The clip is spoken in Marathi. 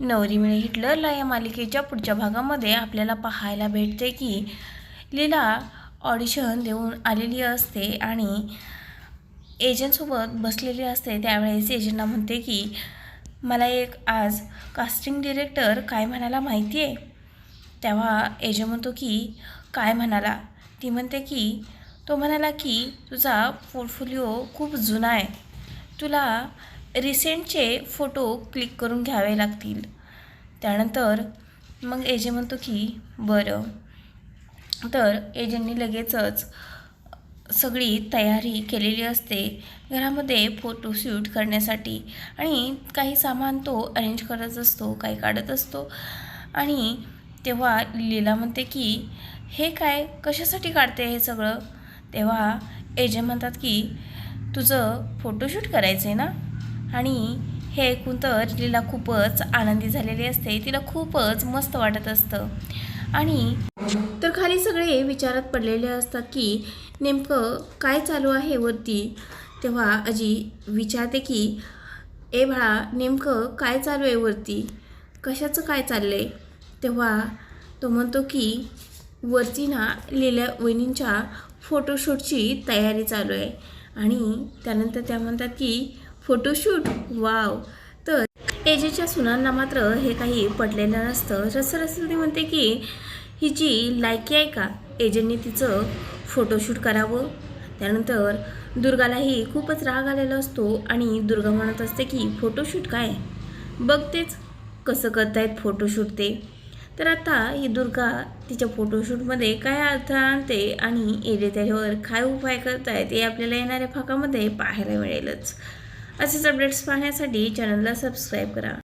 नवरी मिळे हिटलरला या मालिकेच्या पुढच्या भागामध्ये आपल्याला पाहायला भेटते की लीला ऑडिशन देऊन आलेली असते आणि एजंटसोबत बसलेली असते. त्यावेळेस एजंटना म्हणते की मला एक आज कास्टिंग डिरेक्टर काय म्हणाला माहिती आहे तेव्हा एजंट म्हणतो की काय म्हणाला? ती म्हणते की तो म्हणाला की तुझा पोर्टफोलिओ खूप जुना आहे. तुला रिसेंटचे फोटो क्लिक करून घ्यावे लागतील. त्यानंतर मग एजंट म्हणतो की बरं. तर एजंटनी लगेचच सगळी तयारी केलेली असते. घरामध्ये फोटोशूट करण्यासाठी. आणि काही सामान तो अरेंज करत असतो काही काढत असतो. आणि तेव्हा लीला म्हणते की हे काय? कशासाठी काढते हे सगळं? तेव्हा एजंट म्हणतात की तुझं फोटोशूट करायचं आहे ना? आणि हे ऐकून तर लीला खूपच आनंदी झालेली असते. तिला खूपच मस्त वाटत असतं. आणि तर खाली सगळे विचारात पडलेले असतात की नेमकं काय चालू आहे वरती? तेव्हा अजी विचारते की ए बाळा नेमकं काय चालू आहे वरती? कशाचं काय चाललं आहे तेव्हा तो म्हणतो की वरती ना लिहिल्या वहिनींच्या फोटोशूटची तयारी चालू आहे. आणि त्यानंतर त्या म्हणतात की फोटोशूट? वाव. तर एजेच्या सुनांना मात्र हे काही पटलेलं नसतं. रसं म्हणते की हिची लायकी आहे का? एजेंनी तिचं फोटोशूट करावं? त्यानंतर दुर्गालाही खूपच राग आलेला असतो आणि दुर्गा म्हणत असते की फोटोशूट काय? बघतेच कसं करतायत फोटोशूट ते. तर आता ही दुर्गा तिच्या फोटोशूटमध्ये काय अर्थ आणते आणि एजे त्याच्यावर काय उपाय करतायत हे आपल्याला येणाऱ्या फाकामध्ये पाहायला मिळेलच. असेच अपडेट्स पाहण्यासाठी चॅनलला सबस्क्राईब करा.